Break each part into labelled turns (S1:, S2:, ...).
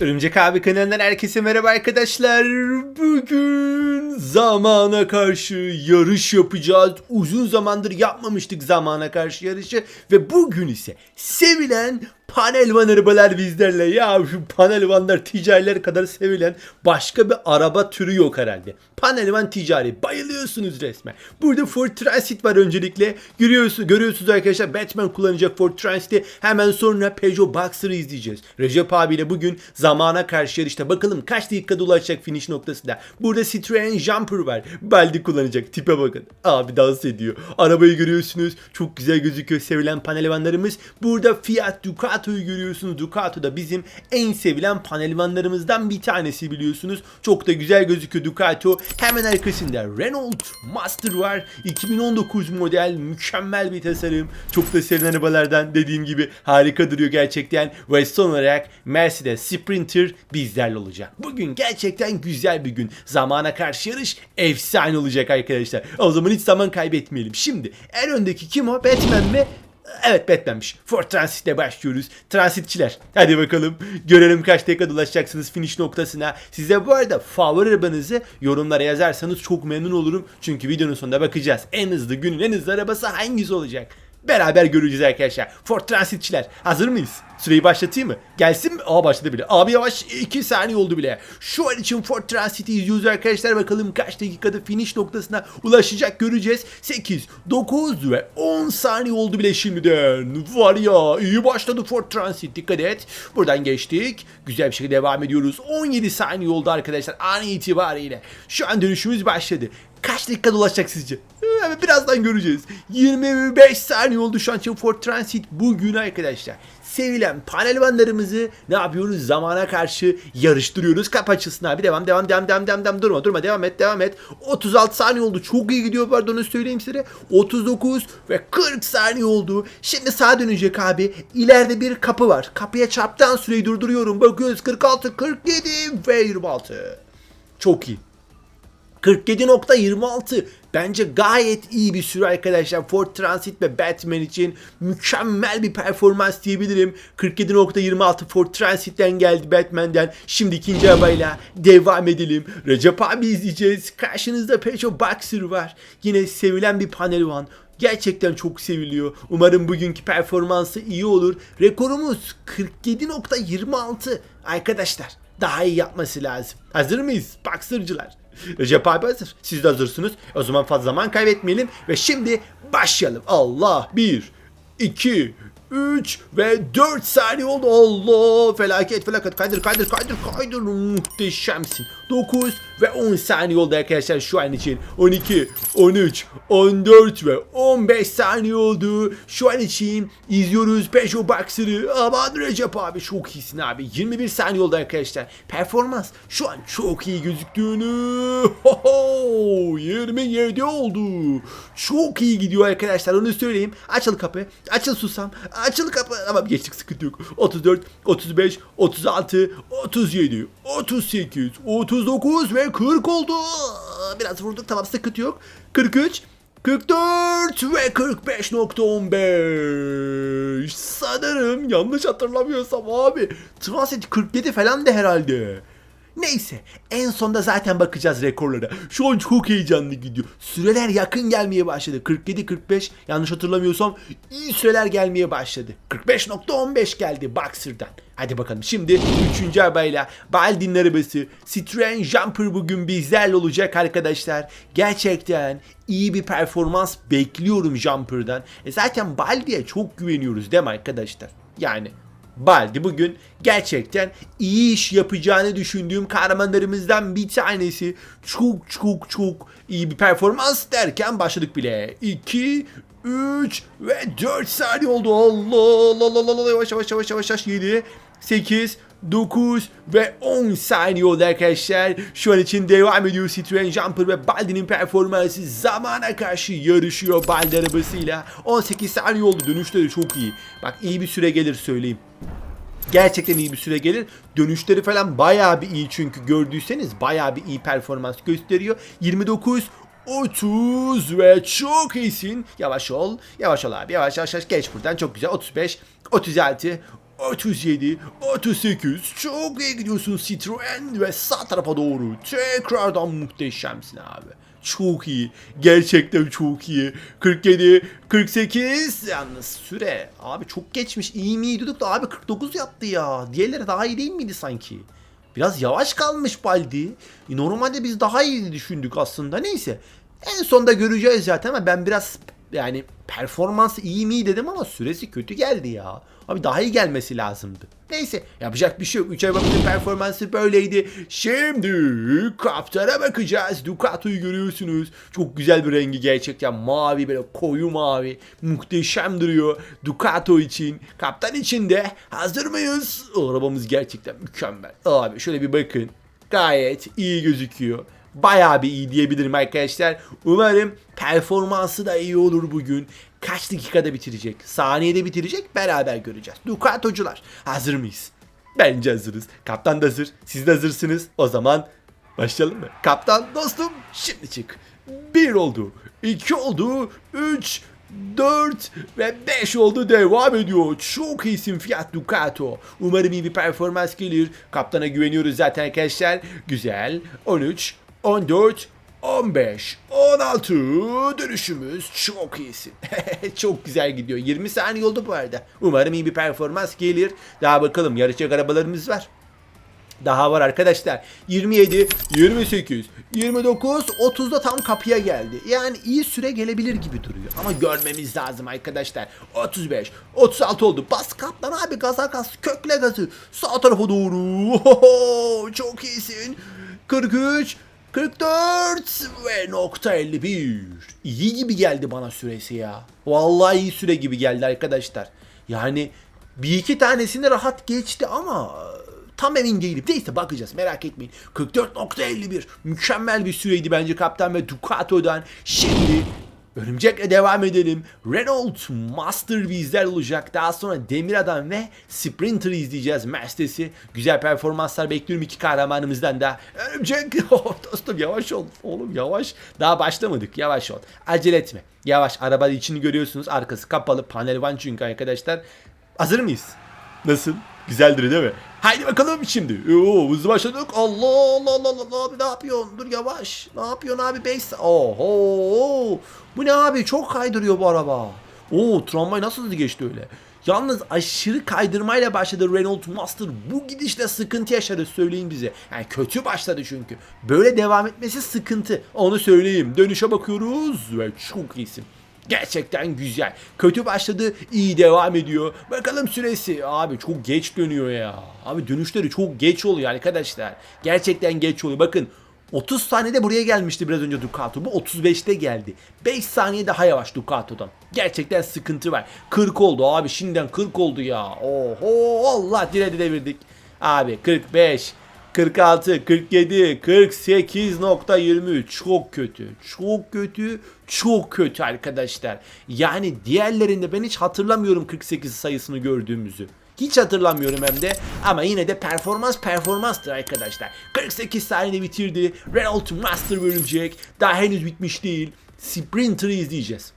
S1: Örümcek abi kanalından herkese merhaba arkadaşlar. Bugün zamana karşı yarış yapacağız. Uzun zamandır yapmamıştık zamana karşı yarışı. Ve bugün ise sevilen panel van arabalar bizlerle. Ya şu panel vanlar ticariler kadar sevilen başka bir araba türü yok herhalde. Panel van ticari. Bayılıyorsunuz resmen. Burada Ford Transit var öncelikle. Görüyorsunuz, görüyorsunuz arkadaşlar Batman kullanacak Ford Transit'i. Hemen sonra Peugeot Boxer'ı izleyeceğiz. Recep abiyle bugün zamana karşı yarışta. Bakalım kaç dakikada ulaşacak finish noktasında. Burada Citroen Jumper var. Baldi kullanacak. Tipe bakın. Abi dans ediyor. Arabayı görüyorsunuz. Çok güzel gözüküyor. Sevilen panelvanlarımız. Burada Fiat Ducato'yu görüyorsunuz. Ducato da bizim en sevilen panelvanlarımızdan bir tanesi biliyorsunuz. Çok da güzel gözüküyor Ducato. Hemen arkasında Renault Master var. 2019 model mükemmel bir tasarım. Çok da sevilen arabalardan dediğim gibi harika duruyor gerçekten. Ve son olarak Mercedes Sprinter bizlerle olacak. Bugün gerçekten güzel bir gün. Zamana karşı yarış efsane olacak arkadaşlar. O zaman hiç zaman kaybetmeyelim. Şimdi en öndeki kim o? Batman mi? Evet Batman'miş. Ford Transit'le başlıyoruz. Transitçiler. Hadi bakalım. Görelim kaç dakika ulaşacaksınız finish noktasına. Size bu arada favori arabanızı yorumlara yazarsanız çok memnun olurum. Çünkü videonun sonunda bakacağız. En hızlı günün en hızlı arabası hangisi olacak? Beraber göreceğiz arkadaşlar. Ford Transitçiler. Hazır mıyız? Süreyi başlatayım mı? Gelsin mi? Aa başladı bile. Abi yavaş 2 saniye oldu bile. Şu an için Ford Transit'i izliyoruz arkadaşlar. Bakalım kaç dakikada finish noktasına ulaşacak göreceğiz. 8, 9 ve 10 saniye oldu bile şimdiden. Var ya iyi başladı Ford Transit. Dikkat et. Buradan geçtik. Güzel bir şekilde devam ediyoruz. 17 saniye oldu arkadaşlar an itibariyle. Şu an dönüşümüz başladı. Kaç dakikada ulaşacak sizce? Evet, birazdan göreceğiz. 25 saniye oldu şu an için Ford Transit bugün arkadaşlar. Sevilen panelvanlarımızı ne yapıyoruz? Zamana karşı yarıştırıyoruz. Kap açılsın abi. Devam devam devam devam devam devam. Durma durma devam et devam et. 36 saniye oldu. Çok iyi gidiyor pardon söyleyeyim size. 39 ve 40 saniye oldu. Şimdi sağa dönecek abi. İleride bir kapı var. Kapıya çarptan süreyi durduruyorum. Bakıyoruz 46, 47 ve 26. Çok iyi. 47.26 bence gayet iyi bir süre arkadaşlar. Ford Transit ve Batman için mükemmel bir performans diyebilirim. 47.26 Ford Transit'ten geldi Batman'den. Şimdi ikinci arabayla devam edelim. Recep abi izleyeceğiz. Karşınızda Peugeot Boxer var. Yine sevilen bir panel. Gerçekten çok seviliyor. Umarım bugünkü performansı iyi olur. Rekorumuz 47.26 arkadaşlar. Daha iyi yapması lazım. Hazır mıyız? Baksırcılar. Recep abi hazır. Siz de hazırsınız. O zaman fazla zaman kaybetmeyelim. Ve şimdi başlayalım. Allah. 1, 2, 3 ve 4 saniye oldu. Allah felaket felaket kaydır kaydır kaydır kaydır muhteşemsin. 9 ve 10 saniye oldu arkadaşlar şu an için. 12, 13, 14 ve 15 saniye oldu. Şu an için izliyoruz Peugeot Boxer'ı. Aman Recep abi çok iyisin abi. 21 saniye oldu arkadaşlar. Performans şu an çok iyi gözüktüğünü. Ho 27 oldu. Çok iyi gidiyor arkadaşlar onu söyleyeyim. Açıl kapı. Açıl susam. Açıl kapı. Tamam geçtik sıkıntı yok. 34, 35, 36, 37, 38, 39 ve 40 oldu. Biraz vurduk tamam sıkıntı yok. 43, 44 ve 45.15 sanırım yanlış hatırlamıyorsam abi. Transit 47 falan da herhalde. Neyse en sonda zaten bakacağız rekorlara. Şu an çok heyecanlı gidiyor. Süreler yakın gelmeye başladı. 47-45 yanlış hatırlamıyorsam iyi süreler gelmeye başladı. 45.15 geldi Boxer'dan. Hadi bakalım şimdi 3. arabayla Baldi'nin arabası Citroen Jumper bugün bizlerle olacak arkadaşlar. Gerçekten iyi bir performans bekliyorum Jumper'dan. E zaten Baldi'ye çok güveniyoruz değil mi arkadaşlar? Yani Baldi bugün gerçekten iyi iş yapacağını düşündüğüm kahramanlarımızdan bir tanesi. Çok çok çok iyi bir performans derken başladık bile. 2, 3 ve 4 saniye oldu. Allah Allah Allah Allah yavaş yavaş yavaş yavaş yavaş 7, 8, 9 ve 10 saniye oldu arkadaşlar. Şu an için devam ediyor Citroen Jumper ve Baldi'nin performansı zamana karşı yarışıyor Baldi arabasıyla. 18 saniye oldu dönüşleri çok iyi. Bak iyi bir süre gelir söyleyeyim. Gerçekten iyi bir süre gelir. Dönüşleri falan bayağı bir iyi çünkü gördüyseniz bayağı bir iyi performans gösteriyor. 29 30 ve çok iyisin. Yavaş ol. Yavaş ol abi. Yavaş yavaş yavaş. Geç buradan. Çok güzel. 35, 36, 37, 38. Çok iyi gidiyorsun Citroen ve sağ tarafa doğru. Tekrardan muhteşemsin abi. Çok iyi. Gerçekten çok iyi. 47, 48. Yalnız süre. Abi çok geçmiş. İyi mi da abi 49 yaptı ya. Diğerleri daha iyi değil miydi sanki? Biraz yavaş kalmış Baldi. Normalde biz daha iyi düşündük aslında. Neyse. En sonda göreceğiz zaten ama ben biraz yani performansı iyi mi dedim ama süresi kötü geldi ya. Abi daha iyi gelmesi lazımdı. Neyse yapacak bir şey yok. 3 ay bakımın performansı böyleydi. Şimdi kaptana bakacağız. Ducato'yu görüyorsunuz. Çok güzel bir rengi gerçekten. Mavi böyle koyu mavi. Muhteşem duruyor. Ducato için. Kaptan için de hazır mıyız? O, arabamız gerçekten mükemmel. Abi şöyle bir bakın. Gayet iyi gözüküyor. Bayağı bir iyi diyebilirim arkadaşlar. Umarım performansı da iyi olur bugün. Kaç dakikada bitirecek? Saniyede bitirecek beraber göreceğiz. Ducato'cular hazır mıyız? Bence hazırız. Kaptan da hazır. Siz de hazırsınız. O zaman başlayalım mı? Kaptan dostum şimdi çık. Bir oldu. iki oldu. Üç, 4 ve 5 oldu devam ediyor. Çok iyisin Fiat Ducato. Umarım iyi bir performans gelir. Kaptana güveniyoruz zaten arkadaşlar. Güzel. 13, 14, 15, 16 dönüşümüz çok iyisin. çok güzel gidiyor. 20 saniye oldu bu arada. Umarım iyi bir performans gelir. Daha bakalım yarışacak arabalarımız var. Daha var arkadaşlar. 27, 28, 29, 30'da tam kapıya geldi. Yani iyi süre gelebilir gibi duruyor. Ama görmemiz lazım arkadaşlar. 35, 36 oldu. Bas kaplan abi gaza gaz. Kökle gazı. Sağ tarafa doğru. Çok iyisin. 43, 44 ve nokta 51. İyi gibi geldi bana süresi ya. Vallahi iyi süre gibi geldi arkadaşlar. Yani bir iki tanesini rahat geçti ama tam emin değilim. Neyse bakacağız merak etmeyin. 44.51 mükemmel bir süreydi bence kaptan ve Ducato'dan. Şimdi Örümcek'le devam edelim. Renault Master bizler olacak. Daha sonra Demir Adam ve Sprinter izleyeceğiz. Mercedes'i. Güzel performanslar bekliyorum iki kahramanımızdan da. Örümcek. Oh, dostum yavaş ol. Oğlum yavaş. Daha başlamadık. Yavaş ol. Acele etme. Yavaş. Araba içini görüyorsunuz. Arkası kapalı. Panel van çünkü arkadaşlar. Hazır mıyız? Nasıl? Güzeldir değil mi? Haydi bakalım şimdi. Oo, hızlı başladık. Allah Allah Allah Allah abi ne yapıyorsun? Dur yavaş. Ne yapıyorsun abi? 5 Oho. Bu ne abi? Çok kaydırıyor bu araba. Oo tramvay nasıl hızlı geçti öyle? Yalnız aşırı kaydırmayla başladı Renault Master. Bu gidişle sıkıntı yaşarız söyleyin bize. Yani kötü başladı çünkü. Böyle devam etmesi sıkıntı. Onu söyleyeyim. Dönüşe bakıyoruz ve çok iyisin. Gerçekten güzel. Kötü başladı, iyi devam ediyor. Bakalım süresi. Abi çok geç dönüyor ya. Abi dönüşleri çok geç oluyor arkadaşlar. Gerçekten geç oluyor. Bakın 30 saniyede buraya gelmişti biraz önce Ducato. Bu 35'te geldi. 5 saniye daha yavaş Ducato'dan. Gerçekten sıkıntı var. 40 oldu abi şimdiden 40 oldu ya. Oho Allah diredi devirdik. Abi 45 46, 47, 48.23 çok kötü. Çok kötü. Çok kötü arkadaşlar. Yani diğerlerinde ben hiç hatırlamıyorum 48 sayısını gördüğümüzü. Hiç hatırlamıyorum hem de ama yine de performans performanstır arkadaşlar. 48 saniyede bitirdi. Renault Master bölünecek. Daha henüz bitmiş değil. Sprinter'ı izleyeceğiz.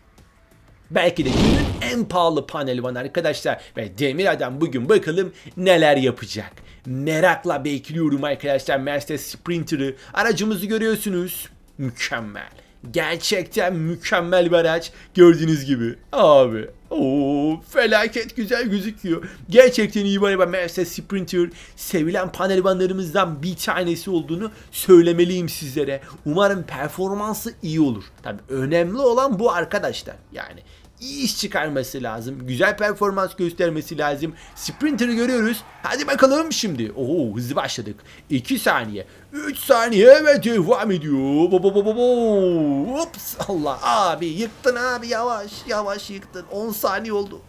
S1: Belki de günün en pahalı paneli var arkadaşlar. Ve Demir Adam bugün bakalım neler yapacak. Merakla bekliyorum arkadaşlar Mercedes Sprinter'ı. Aracımızı görüyorsunuz. Mükemmel. Gerçekten mükemmel bir araç. Gördüğünüz gibi. Abi. Oo, felaket güzel gözüküyor. Gerçekten iyi bir araba Mercedes Sprinter. Sevilen panelvanlarımızdan bir tanesi olduğunu söylemeliyim sizlere. Umarım performansı iyi olur. Tabii önemli olan bu arkadaşlar. Yani iyi iş çıkarması lazım. Güzel performans göstermesi lazım. Sprinter'ı görüyoruz. Hadi bakalım şimdi. Oo hızlı başladık. 2 saniye. 3 saniye ve devam ediyor. Bo bo bo bo. Ups Allah abi yıktın abi yavaş yavaş yıktın. 10 saniye oldu.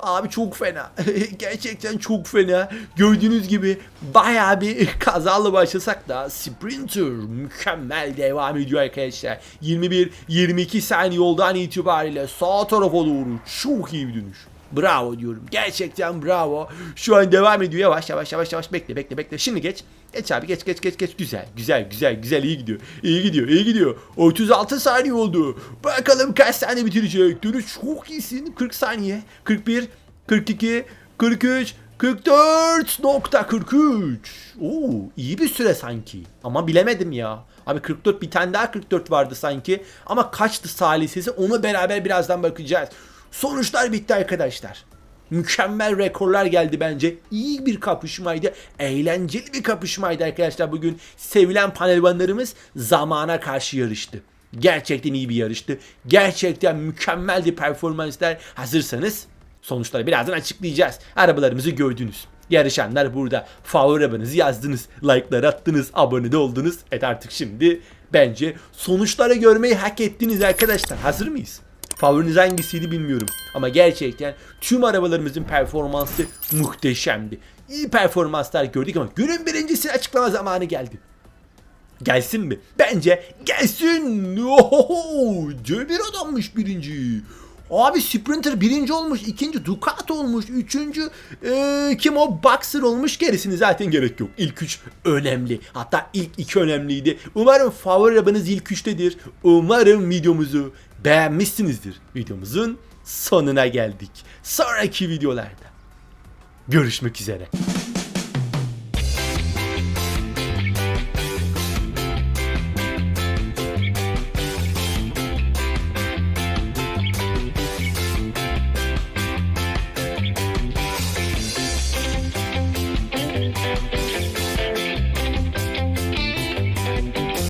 S1: Abi çok fena. Gerçekten çok fena. Gördüğünüz gibi bayağı bir kazalı başlasak da Sprinter mükemmel devam ediyor arkadaşlar. 21-22 saniye oldu itibariyle sağ tarafa doğru çok iyi bir dönüş. Bravo diyorum. Gerçekten bravo. Şu an devam ediyor. Yavaş yavaş yavaş yavaş bekle bekle bekle. Şimdi geç. Geç abi geç geç geç geç. Güzel güzel güzel güzel iyi gidiyor. İyi gidiyor iyi gidiyor. 36 saniye oldu. Bakalım kaç saniye bitirecek. Dönüş çok iyisin. 40 saniye. 41, 42, 43, 44.43. Oo iyi bir süre sanki. Ama bilemedim ya. Abi 44 bir tane daha 44 vardı sanki. Ama kaçtı salisesi onu beraber birazdan bakacağız. Sonuçlar bitti arkadaşlar. Mükemmel rekorlar geldi bence. İyi bir kapışmaydı. Eğlenceli bir kapışmaydı arkadaşlar bugün. Sevilen panelvanlarımız zamana karşı yarıştı. Gerçekten iyi bir yarıştı. Gerçekten mükemmeldi performanslar. Hazırsanız sonuçları birazdan açıklayacağız. Arabalarımızı gördünüz. Yarışanlar burada. Favori arabanızı yazdınız. Like'lar attınız. Abone de oldunuz. Evet artık şimdi bence sonuçları görmeyi hak ettiniz arkadaşlar. Hazır mıyız? Favoriniz hangisiydi bilmiyorum. Ama gerçekten tüm arabalarımızın performansı muhteşemdi. İyi performanslar gördük ama günün birincisini açıklama zamanı geldi. Gelsin mi? Bence gelsin. Oho, bir adammış birinci. Abi Sprinter birinci olmuş, ikinci Ducat olmuş, üçüncü eee, kim o Boxer olmuş gerisini zaten gerek yok. İlk üç önemli. Hatta ilk iki önemliydi. Umarım favori arabanız ilk üçtedir. Umarım videomuzu beğenmişsinizdir. Videomuzun sonuna geldik. Sonraki videolarda görüşmek üzere.